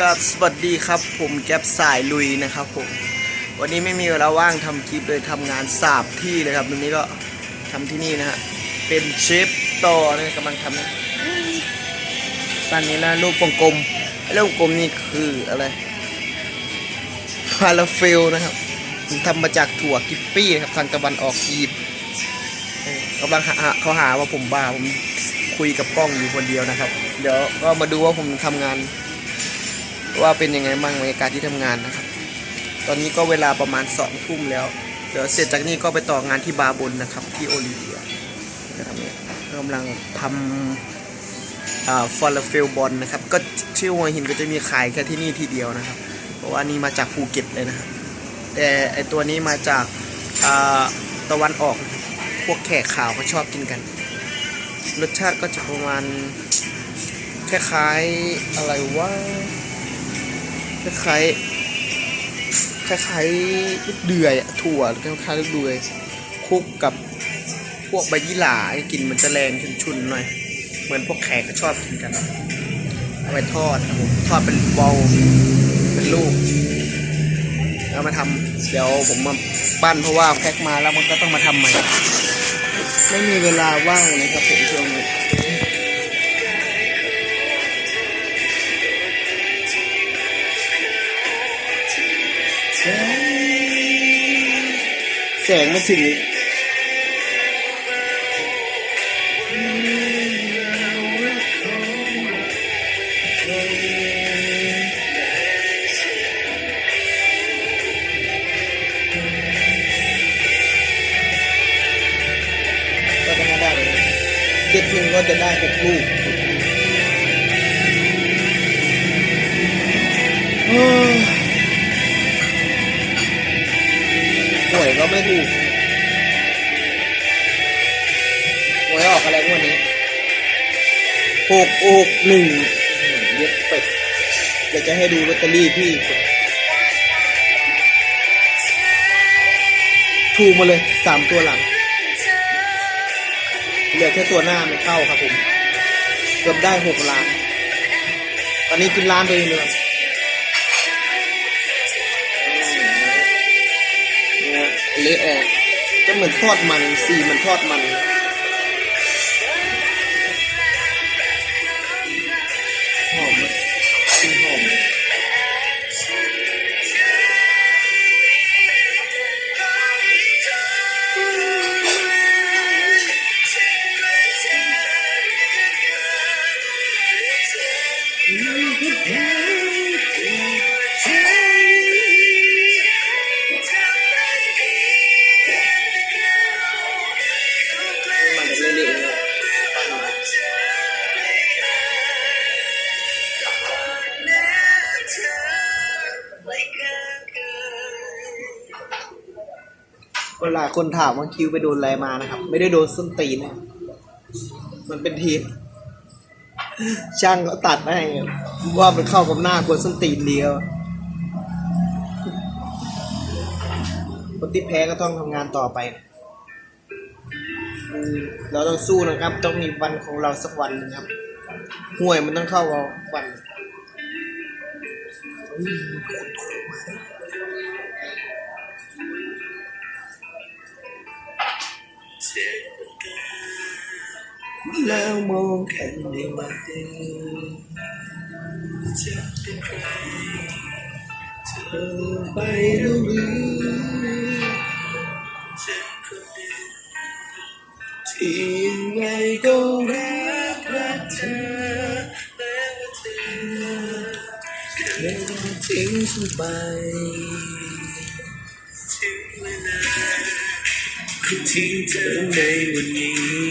กับสวัสดีครับผมแก๊ปสายลุยนะครับผมวันนี้ไม่มีเวลาว่างทำคลิปเลยทำงานสาบที่เลยครับวันนี้ก็ทำที่นี่นะฮะเป็นเชฟต่อนะกำลังทำนะตอนนี้นะลูกกลมๆลูกกลมนี่คืออะไรฟาลาเฟลนะครับทำมาจากถั่วกิปปี้นะครับทางตะวันออกอียิปต์เออกำลังหาเขาหาว่าผมบ้าผมคุยกับกล้องอยู่คนเดียวนะครับ เดี๋ยวก็มาดูว่าผมทำงาน ว่าเป็นยังไงบ้างบรรยากาศที่ทำงานนะครับ ตอนนี้ก็เวลาประมาณสองทุ่มแล้ว เดี๋ยวเสร็จจากนี้ก็ไปต่องานที่บาร์บนนะครับ ที่โอลิเวียนะครับเนี่ยกำลังทำฟอลเฟลบอลนะครับ ก็ที่หัวหินก็จะมีขายแค่ที่นี่ทีเดียวนะครับ เพราะว่านี่มาจากภูเก็ตเลยนะครับ แต่ไอตัวนี้มาจากาตะวันออก พวกแขกขาวเขาชอบกินกัน รสชาติก็จะประมาณคล้ายๆอะไรว่า คล้ายๆคล้ายๆลูกเดือยอะถั่วคล้ายๆลูกเดือยคลุกกับพวกใบยี่หร่าให้กลินมันจะแรงชุนๆหน่อย เหมือนพวกแขกก็ชอบกินกันเอาไปทอดครับผมทอดเป็นบอลเป็นลูกแล้วมาทำเดี๋ยวผมมาปั้นเพราะว่าแพ็คมาแล้วมันก็ต้องมาทำใหม่ ไม่มีเวลาว่างเลยครับผมช่วงนี้ แสงมาถึงก็จะมาได้เลยเจ็ดหนึ่งก็จะได้หกลูก ไม่ถูกหวยออกอะไรงวดนี้หกหกหนึ่งเย็ดเป็ดอยากจะให้ดูลอตเตอรี่พี่ ถูกมาเลยสามตัวหลัง เหลือแค่ตัวหน้าไม่เข้าครับผม เกือบได้หกล้าน ตอนนี้กินล้านตัวเองเลย เหมือนทอดมันสีมันทอดมัน เวลาคนถามว่าคิวไปโดนอะไรมานะครับ ไม่ได้โดนส้นตีนนะมันเป็นทีมช่างเขาตัดมาให้ว่ามันเข้ากับหน้ากวนส้นตีนเดียวคนที่แพ้ก็ต้องทำงานต่อไปเราต้องสู้นะครับ ต้องมีวันของเราสักวันนึงครับห่วยมันต้องเข้าเอาวัน แล้วมองแค่ในวันเดียวจะเป็นใครเธอไปแล้วหรือที่ยังไงก็รักรักเธอแม้ว่าเธอแค่ทิ้งฉันไปถึงเวลาคือทิ้งเธอในวันนี้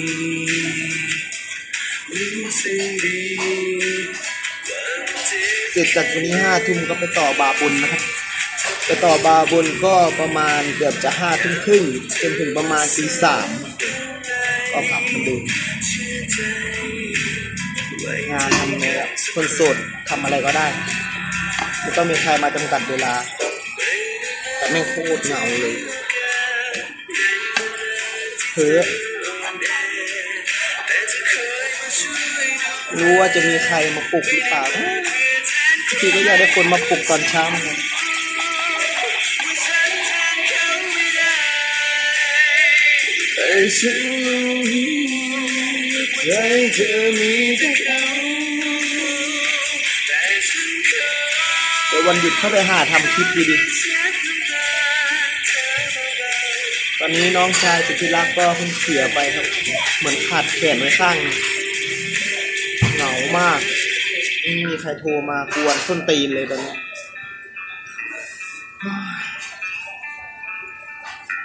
สร็จจากวันนี้ห้าทุ่มก็ไปต่อบาบุญนะครับ ไปต่อบาบุญก็ประมาณเกือบจะห้าทุ่มครึ่งจนถึงประมาณตีสามก็ขับมาดูงานทำเนี่ยคนโสดทำอะไรก็ได้ไม่ต้องมีใครมาจำกัดเวลา แต่ไม่งโคตรเหงาเลยเพ้อรู้ว่าจะมีใครมาปลุกหรือเปล่า พี่ก็อยากได้คนมาปลุกตอนเช้าเหมือนกันแต่ฉันรู้ใจเธอมีแต่เขาเดี๋ยววันหยุดเข้าไปหาทำคลิปดีดีตอนนี้น้องชายสุดที่รักก็เพิ่งเสียไปครับ เหมือนขาดแขนไว้ข้างหนึ่งเหงามาก ไม่มีใครโทรมากวนส้นตีนเลยตอนนี้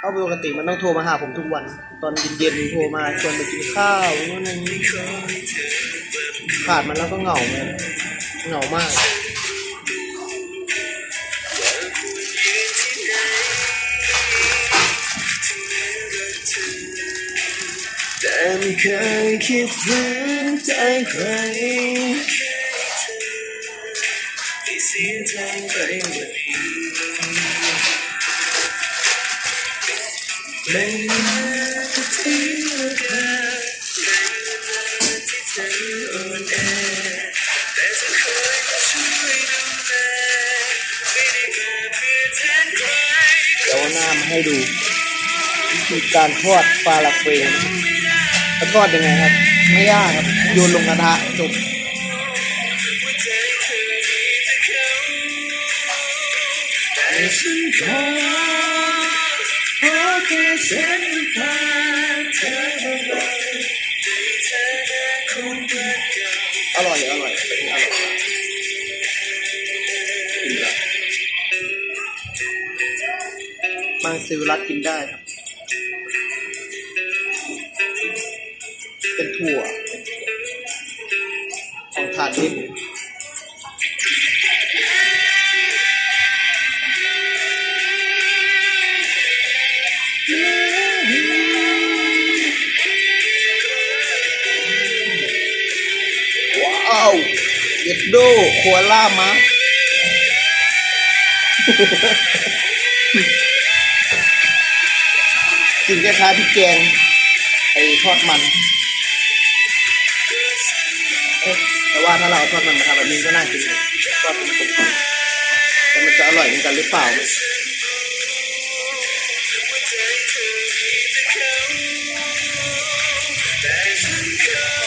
เอาปกติมันต้องโทรมาหาผมทุกวัน ตอนเย็นๆโทรมาชวนไปกินข้าวนู่นนั่นนี่ขาดมันแล้วก็เหงาเลยเหงามากแต่ไม่เคยคิดฝืนใจใคร สียใจไปวันนี้ไม่ว่าจะทิ้งกันไม่ว่าที่เธออ่อนแอแต่จะคยมาช่วยดูแลไม่ได้มาเพื่อแทนใครเดี๋ยวหน้ามาให้ดูวิธีการทอดปลาลักเวงทอดยังไงครับ ไม่ยากครับโยนลงกระทะจบ ร่อยอร่อยเป็นอร่อยกินละมังสวิรัตกินได้ครับ เป็นถั่ว โดโคอาล่ามากินคล้ายๆพริกแกงไอ้ทอดมันเอ๊ะแต่ว่าถ้าเราทอดมันมาทำแบบนี้ก็น่ากินอยู่ทอดมันกรุบแต่มันจะอร่อยเหมือนกันหรือเปล่าขอแค่ฉันเธอเท่านั้น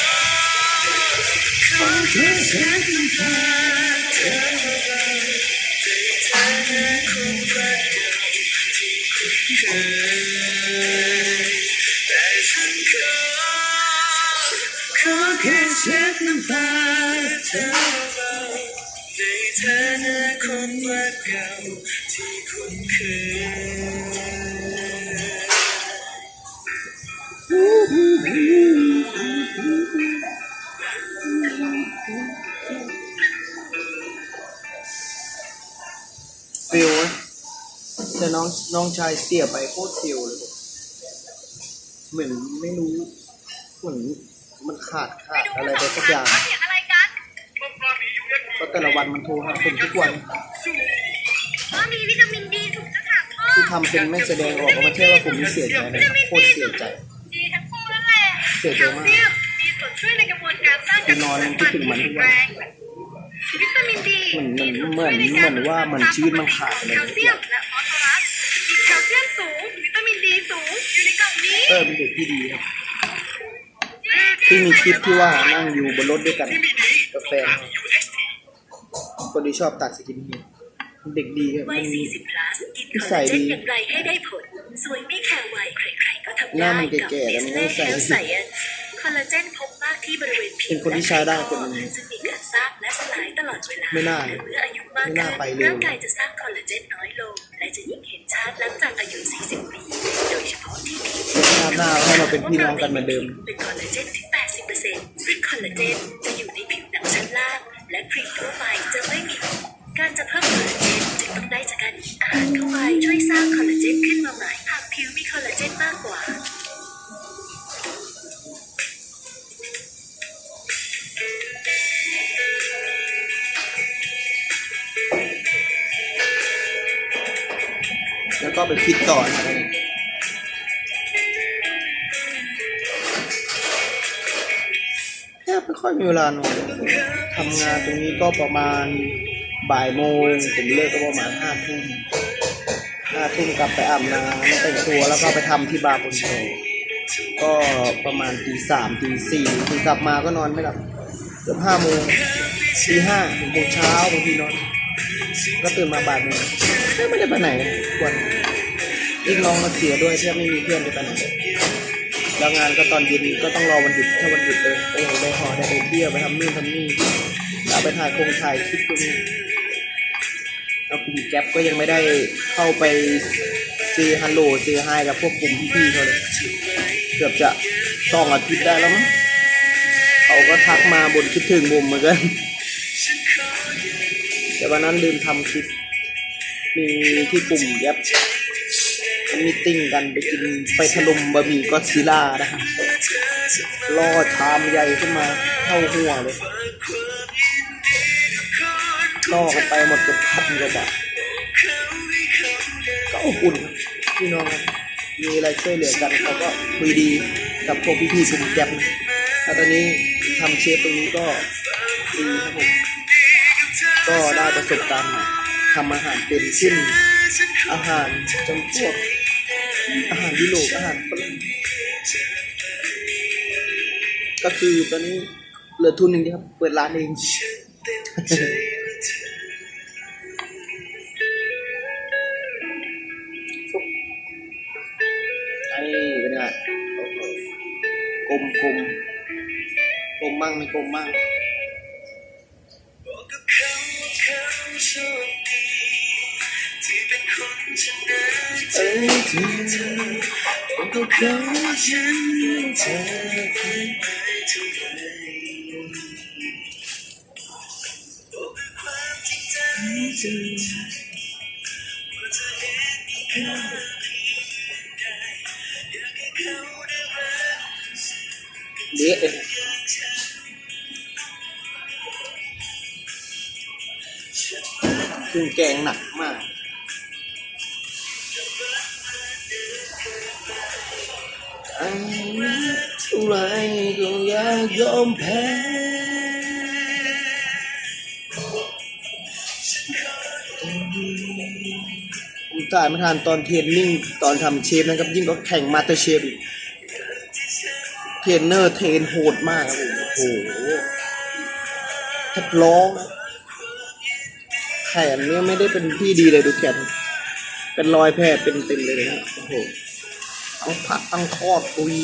ใจเธอนั้นคงรักเก่าที่คุ้นเคยแต่ฉันขอขอแค่ฉันผ่านเธอเบาใจเธอนั้นคงรักเก่าที่คุ้นเคย องน้องชายเสียไปโคตรฟิลเลยผมเหมือนไม่รู้เหมือนมันขาดขาดอะไรไปสักอย่างเสียงอะไรกันก็แต่ละวันมันโทรหาผมทุกวันว่ามีวิตามินดีถูกจะถามพ่อที่ทำเป็นไม่แสดงออกว่าไม่ใช่ว่าผมไม่เสียใจนะครับโคตรเสียใจดีทั้งคู่นั่นแหละเสียใจมากแคลเซียมมีส่วนช่วยในกระบวนการสร้างกระดูกนอนและคิดถึงมันทุกวันแรงวิตามินดีเหมือนมีส่วเหมือนช่วยในเหมือนว่ามันชีวิตมันขาดอะไรแคลเซีย ในกล่องนี้เออเป็นเด็กที่ดีครับ ที่มีคลิปที่ว่านั่งอยู่บนรถด้วยกันกับแฟนคนที่ชอบตัดสกินเฮดเด็กดีครับวัมัยน40 plus กินนิคอลสัลายเจดีนอย่างไรให้ได้ผล สวยไม่แคร์วัยใครๆก็ทำหน้าได้มันกับแก่ๆแต่เนมันสไม่เล่ใส่เฮลไซเอนซ์ค อลลาเจนพบมากที่บริเวณผิวเป็นคนที่ใช้ได้คนหนึ่งซึ่งมีการสร้างและสลายตลอดเวลาไม่น่าและเมื่ออายุมากไม่ขึ้น่านไปเร็วร่างกายจะสร้างคอลลาเจนน้อยลง และจะยิ่งเห็นชัดหลังจากอายุ 40 ปี โดยเฉพาะที่ผิวหน้าหน้าให้เราเป็นพี่น้องกันเหมือนเดิม เป็นคอลลาเจนถึง 80%ซึ่งคอลลาเจนจะอยู่ในผิวหนังชั้นล่าง และครีมทั่วไปจะไม่มี การจะเพิ่มคอลลาเจนจึงต้องได้จากการกินอาหารเข้าไปช่วยสร้างคอลลาเจนขึ้นมาใหม่ หากผิวมีคอลลาเจนมากกว่า ก็ไปคิดต่อนะครับแทบไม่ค่อยมีเวลานอนทำงานตรงนี้ก็ประมาณบ่ายโมงผมเลิกก็ประมาณห้าทุ่มห้าทุ่มกลับไปอาบน้ำแต่งตัวแล้วก็ไปทำที่บาร์บนโตก็ประมาณตีสามตีสี่ถึงกลับมาก็นอนไม่หลับเกือบห้าโมงตีห้าถึงโมงเช้าบางทีนอน ก็ตื่นมาบ่ายโมงไม่ได้ไปไหนเลยควร ยิ่งน้องมาเสียด้วยที่ไม่มีเพื่อนไปไหนแล้วงานก็ตอนเย็นก็ต้องรอวันหยุดถ้าวันหยุดเลยไปหอไปหอได้ไปเที่ยวไปทำนู่นทำนี่แล้วไปถ่ายคงถ่ายคลิปตรงนี้แล้วกลุ่มแก๊ปก็ยังไม่ได้เข้าไปซีฮัลโหลซีไฮกับพวกกลุ่มพี่ๆเขาเลยเกือบจะสองอาทิตย์ได้แล้วมั้งเขาก็ทักมาบนคิดถึงมุมเหมือนกันแต่วันนั้นลืมทำคลิปมีที่กลุ่มยับมัน มีติ้งกันไปกินไปถล่มบะหมี่ก็อดซิล่านะครับล่อชามใหญ่ขึ้นมาเท่าหัวเลยล่อกันไปหมดกับพันกว่าบาทก็อบอุ่นพี่น้องมีอะไรช่วยเหลือกันเขาก็คุยดีกับพวกพี่ๆกลุ่มแก๊ปแล้วตอนนี้ทำเชฟตรงนี้ก็ดีครับผมก็ได้ประสบการณ์ทำอาหารเป็นขึ้น อาหารจำพวกอาหารยุโรปอาหารฝรั่งก็คือตอนนี้เหลือทุนหนึ่งครับ เปิดร้านเองฟุ๊บไอ้เป็นไงกลมกลมกลมมั่งไม่กลมมั่ง คนชนะเอ้ยเธอบอกกับเขาว่าฉันเธอเกินไปท่าไหร่บอกด้วยความจริงใจว่าเธอเองมีค่าเพียงใดอยากให้เขาได้รักเละเลยเครื่อแกงหนัก มแพ้ผมจ่ายไม่ทันตอนเทรนนิ่งตอนทำเชฟนะครับ ยิ่งก็แข่งมาสเตอร์เชฟอีกเทรนเนอร์เทรนโหดมากครับผมโอ้โหแทบร้องแขนเนี่ยไม่ได้เป็นที่ดีเลยดูแขนเป็นรอยแผลเป็นเต็มเลยนะโอ้โหทั้งผัดทั้งทอดปุย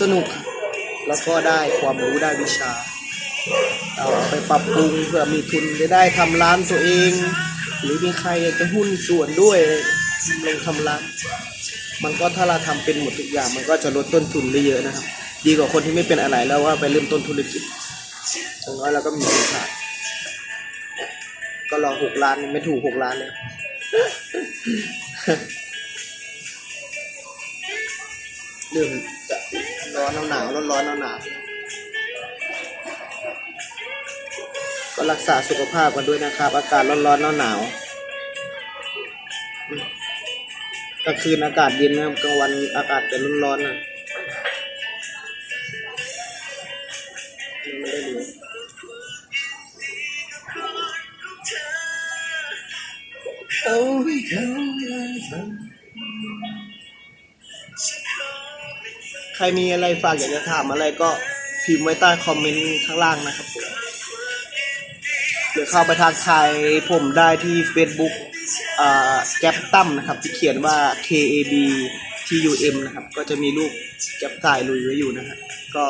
สนุก แล้วก็ได้ความรู้ได้วิชา เอาไปปรับปรุงเพื่อมีทุนจะได้ทำร้านตัวเอง หรือมีใครอยากจะหุ้นส่วนด้วยลงทำร้านมันก็ถ้าเราทำเป็นหมดทุกอย่าง มันก็จะลดต้นทุนได้เยอะนะครับ ดีกว่าคนที่ไม่เป็นอะไรแล้วว่าไปเริ่มต้นธุรกิจอย่างน้อยเราก็มีทุนขาดก็รอหกล้านไม่ถูกหกล้านเลยเริ่มจะ ร้อนหนาวร้อนร้อนหนาวหนาวก็รักษาสุขภาพกันด้วยนะครับ อากาศร้อนร้อนหนาวหนาวกลางคืนอากาศเย็นนะครับกลางวันอากาศจะร้อนร้อนนะไม่ได้ดูเอา ใครมีอะไรฝากอยากจะถามอะไรก็พิมพ์ไว้ใต้คอมเมนต์ข้างล่างนะครับผมหรือเข้าไปทักทายผมได้ที่ Facebook แก๊ปตั้มนะครับ ที่เขียนว่า K A B T U M นะครับ ก็จะมีรูปแก๊ปถ่ายลุยไว้อยู่นะครับก็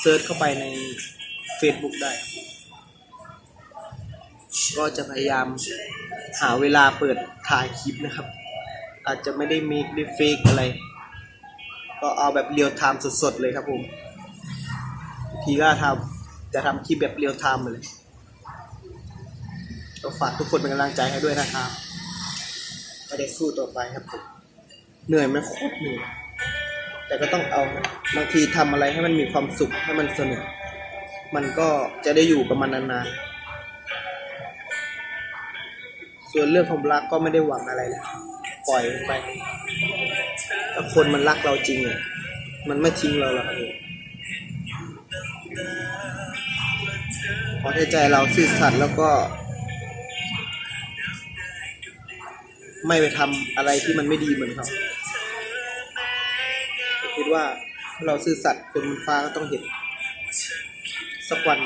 เซิร์ชเข้าไปใน Facebook ได้ ก็จะพยายามหาเวลาเปิดถ่ายคลิปนะครับ อาจจะไม่ได้มีได้เฟกอะไร ก็เอาแบบเรียลไทม์สดๆเลยครับผมทีก็ทำจะทำคลิปแบบเรียลไทม์เลยก็ฝากทุกคนเป็นกำลังใจให้ด้วยนะครับก็ได้สู้ต่อไปครับผมเหนื่อยไหมโคตรเหนื่อยแต่ก็ต้องเอาบางทีทำอะไรให้มันมีความสุขให้มันสนุกมันก็จะได้อยู่กับมันนานๆ ส่วนเรื่องความรักก็ไม่ได้หวังอะไรเลยปล่อยไป ถ้าคนมันรักเราจริงอะมันไม่ทิ้งเราหรอกครับผมราะในใจเราซื่อสัตย์แล้วก็ ไม่ไปทำอะไรที่มันไม่ดีเหมือนเขาผมคิดว่าเราซื่อสัตย์คนฟ้าก็ต้องเห็น สักวัน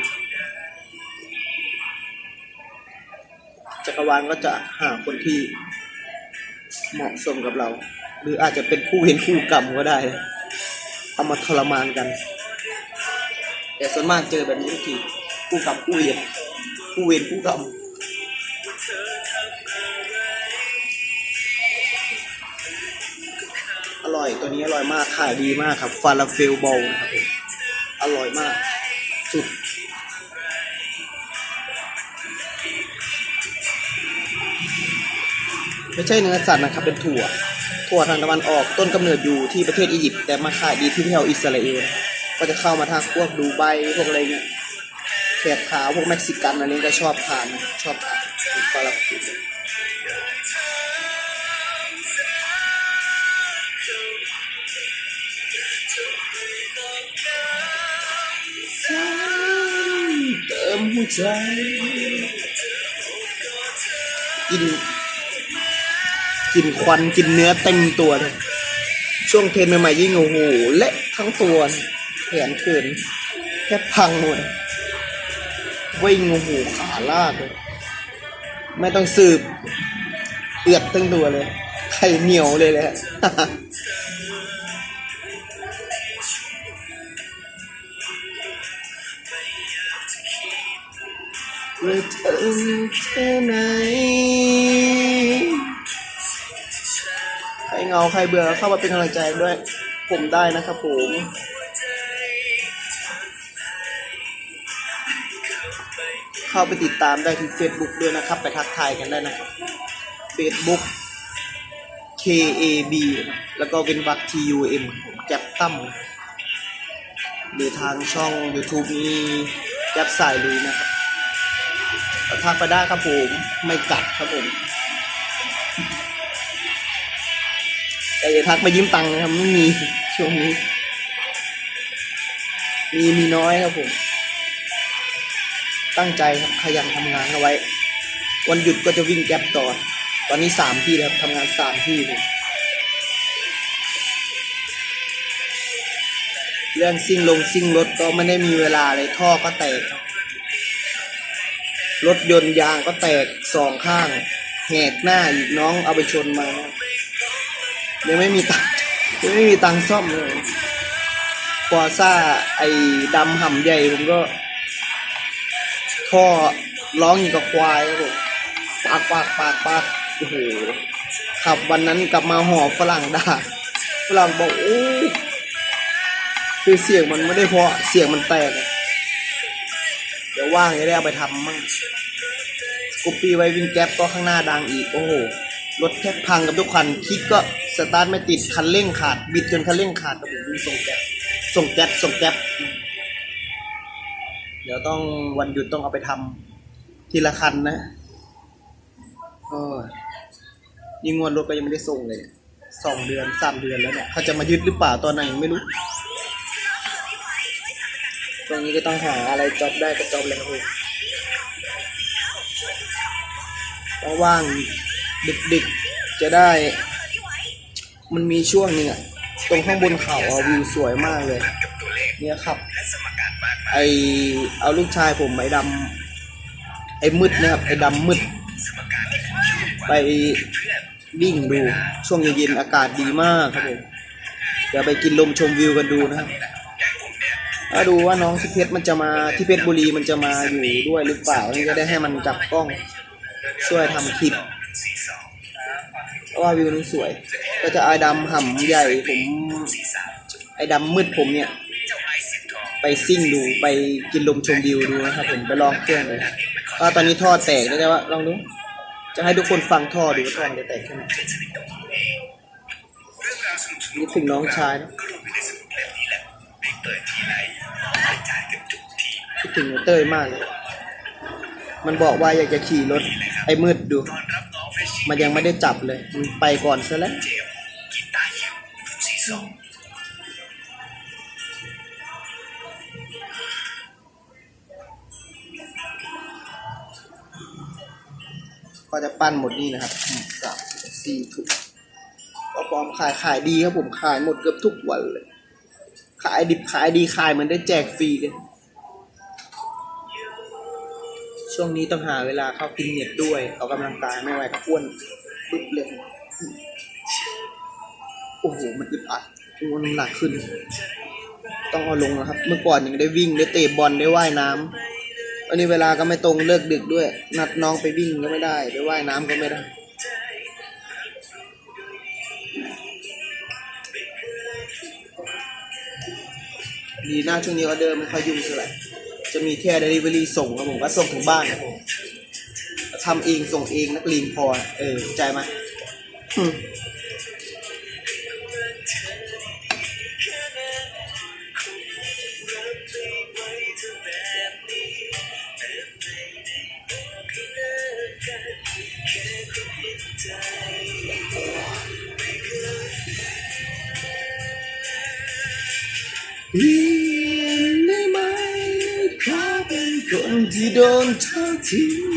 จักรวาลก็จะหาคนที่เหมาะสมกับเรา หรืออาจจะเป็นคู่เห็นคู่กรรมก็ได้เอามาทรมานกัน แต่ส่วนมากเจอแบบนี้ทุกทีคู่กรรมคู่เวรคู่เวรคู่กรรมอร่อยตัวนี้อร่อยมากขายดีมากครับฟาลาเฟลบอลนะครับผมอร่อยมากสุดไม่ใช่เนื้อสัตว์นะครับเป็นถั่ว ถั่วทางตะวันออกต้นกำเนิดอยู่ที่ประเทศอียิปต์แต่มาขายดีที่แถวอิสราเอลก็จะเข้ามาทางพวกดูไบพวกอะไรเงี้ยแขกขาวพวกเม็กซิกันอะไรเงี้ยก็ชอบทานชอบทานฟาลาเฟลเติมหัวใจกิน กินควันกินเนื้อเต็มตัวเลยช่วงเทนใหม่ๆยิ่งโอ้โหเละทั้งตัวแขนเขินแทบพังหมดวิ่งโอ้โหขาลากเลยไม่ต้องสืบ เอือดทั้งตัวเลยไข่เหนียวเลยแหละเธอแค่ไหน ใครเหงาใครเบื่อเข้ามาเป็นกำลังใจด้วยผมได้นะครับผมเข้าไปติดตามได้ที่ Facebook ด้วยนะครับ ไปทักทายกันได้นะครับ Facebook KAB แล้วก็เป็นวัก TUM แก๊ปตั้มหรือทางช่อง YouTube นี้แก๊ปสายลุยนะครับทักไปได้ครับผม ไม่กัดครับผม แต่อย่าทักมายืมตังค์นะครับไม่มีช่วงนี้มีมีน้อยครับผม ตั้งใจครับขยันทำงานเอาไว้ วันหยุดก็จะวิ่งแก๊ปต่อ ตอนนี้สามที่แล้วครับทำงานสามที่เลยเรื่องซิ่งลงซิ่งรถก็ไม่ได้มีเวลาเลยท่อก็แตกครับรถยนต์ยางก็แตกสองข้าง แหกหน้าอีกน้องเอาไปชนมานะ ยังไม่มีตังยังไม่มีตังซ่อมเลยฟอร์ซ่าไอ้ดำห่ำใหญ่ผมก็ท่อร้องอย่กับควายครับผมปากปากปากปากโอ้โหขับวันนั้นกลับมาห่อฝรั่งด่าฝรั่งบอกโอ้คือเสียงมันไม่ได้เพาะเสียงมันแตกเดี๋ยวว่างจะได้เอาไปทำมั่งสกูปปี้ไว้วิ่งแก๊ปก็ข้างหน้าดังอีก โอ้โห รถแทบพังกับทุกคันคิดก็สตาร์ทไม่ติดคันเร่งขาด บิดจนคันเร่งขาดกับผมวิ่งส่งแก๊ปส่งแก๊ปส่งแก๊ปเดี๋ยวต้องวันหยุดต้องเอาไปทำทีละคันนะโอ้ยยิงงวดรถก็ยังไม่ได้ส่งเลยสองเดือนสามเดือนแล้วเนี่ยเขาจะมายึดหรือเปล่าตอนไหนยังไม่รู้ตรงนี้ก็ต้องหาอะไรจอบได้ก็จอบเลยครับผมว่าง ดึกๆ จะได้ มันมีช่วงหนึงอะตรงข้างบนเขาอะวิวสวยมากเลย เนี่ยครับ ไอเอาลูกชายผมไอดำไอมืดนะครับ ไอดำมืด ไปวิ่งดูช่วงเย็นๆอากาศดีมากครับผมเดี๋ยวไปกินลมชมวิวกันดูนะครับถ้าดูว่าน้องที่เพชรมันจะมาที่เพชรบุรีมันจะมาอยู่ด้วยหรือเปล่านี่จะได้ให้มันจับกล้องช่วยทำคลิป ว่าวิวนี้สวย ก็จะไอ้ดำห่ำใหญ่ผมไอ้ดำมืดผมเนี่ย ไปซิ่งดูไปกินลมชมวิวดูนะครับผมไปลองเครื่องเลยว่าตอนนี้ท่อแตกแล้วแต่ว่าลองดูจะให้ทุกคนฟังท่อดูว่าท่อมันจะแตกแค่ไหนนี่ถึงน้องชายนะคิดถึงเต้ยมากเลยมันบอกว่าอยากจะขี่รถไอ้มืดดู มันยังไม่ได้จับเลยมันไปก่อนซะแล้วก็จะปั้นหมดนี่นะครับสามสี่ถุงก็พร้อมขายขายดีครับผมขายหมดเกือบทุกวันเลย ขายดิบขายดีขายเหมือนได้แจกฟรีเลย ช่วงนี้ต้องหาเวลาเข้าฟิตเนสด้วยออกกำลังกายไม่ไหวก็อ้วนปึ๊บเลยโอ้โหมันอึดอัดอ้วนหนักขึ้น ต้องเอาลงนะครับ เมื่อก่อนยังได้วิ่งได้เตะบอลได้ว่ายน้ำอันนี้เวลาก็ไม่ตรงเลิกดึกด้วย นัดน้องไปวิ่งก็ไม่ได้ ไปว่ายน้ำก็ไม่ได้ดีหน้าช่วงนี้ออเดอร์ไม่ค่อยยุ่งเท่าไหร่ จะมีแค่ delivery ส่งครับผมก็ส่งถึงบ้านครับผมทำเองส่งเองนักเลงพอ เออเข้าใจไหม ข